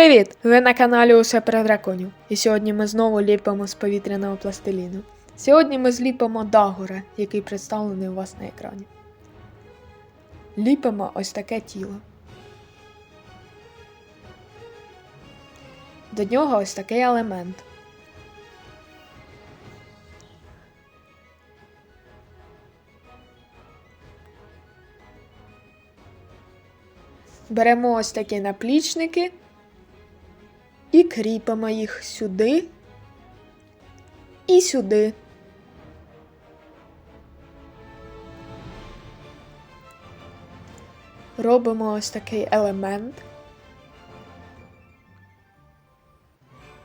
Привіт! Ви на каналі Усе про драконів. І сьогодні ми знову ліпимо з повітряного пластиліну. Сьогодні ми зліпимо дагора, який представлений у вас на екрані. Ліпимо ось таке тіло. До нього ось такий елемент. Беремо ось такі наплічники і кріпимо їх сюди і сюди. Робимо ось такий елемент.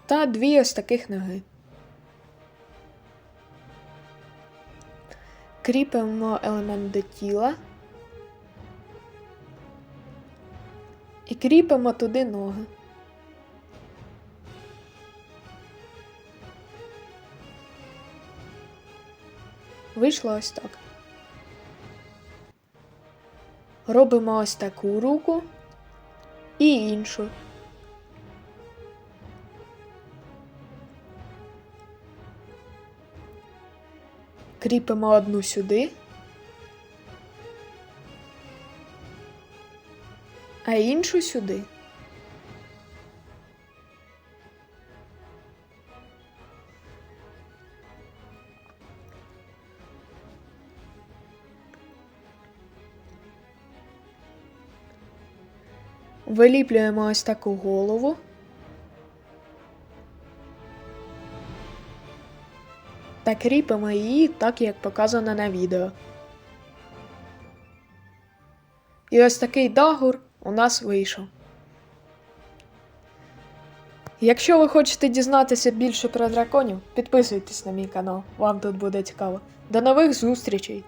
Та дві ось таких ноги. Кріпимо елемент до тіла. І кріпимо туди ноги. Вийшло ось так. Робимо ось таку руку і іншу. Кріпимо одну сюди, а іншу сюди. Виліплюємо ось таку голову. Та кріпимо її так, як показано на відео. І ось такий дагур у нас вийшов. Якщо ви хочете дізнатися більше про драконів, підписуйтесь на мій канал, вам тут буде цікаво. До нових зустрічей!